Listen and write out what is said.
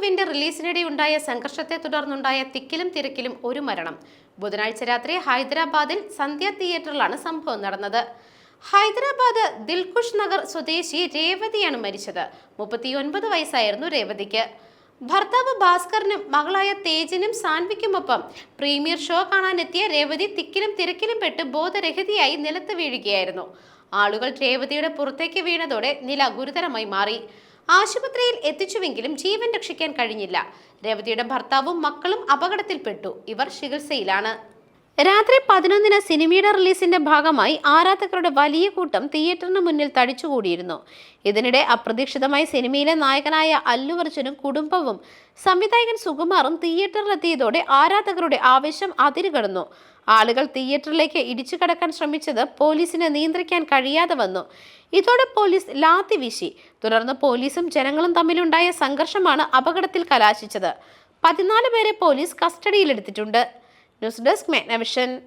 ടൂവിന്റെ റിലീസിനിടെ ഉണ്ടായ സംഘർഷത്തെ തുടർന്നുണ്ടായ തിക്കിലും തിരക്കിലും ഒരു മരണം. ബുധനാഴ്ച രാത്രി ഹൈദരാബാദിൽ സന്ധ്യ തിയേറ്ററിലാണ് സംഭവം നടന്നത്. ഹൈദരാബാദ് ദിൽകുഷ് നഗർ സ്വദേശി രേവതിയാണ് മരിച്ചത്. മുപ്പത്തിയൊൻപത് വയസ്സായിരുന്നു രേവതിക്ക്. ഭർത്താവ് ഭാസ്കറിനും മകളായ തേജിനും സാൻവിക്കുമൊപ്പം പ്രീമിയർ ഷോ കാണാനെത്തിയ രേവതി തിക്കിലും തിരക്കിലും പെട്ട് ബോധരഹിതയായി നിലത്ത് വീഴുകയായിരുന്നു. ആളുകൾ രേവതിയുടെ പുറത്തേക്ക് വീണതോടെ നില ഗുരുതരമായി മാറി. ആശുപത്രിയിൽ എത്തിച്ചുവെങ്കിലും ജീവൻ രക്ഷിക്കാൻ കഴിഞ്ഞില്ല. രേവതിയുടെ ഭർത്താവും മക്കളും അപകടത്തിൽപ്പെട്ടു. ഇവർ ചികിത്സയിലാണ്. രാത്രി പതിനൊന്നിന് സിനിമയുടെ റിലീസിന്റെ ഭാഗമായി ആരാധകരുടെ വലിയ കൂട്ടം തിയേറ്ററിന് മുന്നിൽ തടിച്ചുകൂടിയിരുന്നു. ഇതിനിടെ അപ്രതീക്ഷിതമായി സിനിമയിലെ നായകനായ അല്ലു അർജുനും കുടുംബവും സംവിധായകൻ സുകുമാറും തിയേറ്ററിലെത്തിയതോടെ ആരാധകരുടെ ആവേശം അതിരുകടന്നു. ആളുകൾ തിയേറ്ററിലേക്ക് ഇടിച്ചു കടക്കാൻ ശ്രമിച്ചത് പോലീസിന് നിയന്ത്രിക്കാൻ കഴിയാതെ വന്നു. ഇതോടെ പോലീസ് ലാത്തി വീശി. തുടർന്ന് പോലീസും ജനങ്ങളും തമ്മിലുണ്ടായ സംഘർഷമാണ് അപകടത്തിൽ കലാശിച്ചത്. പതിനാല് പേരെ പോലീസ് കസ്റ്റഡിയിലെടുത്തിട്ടുണ്ട്. News desk Meghnavision.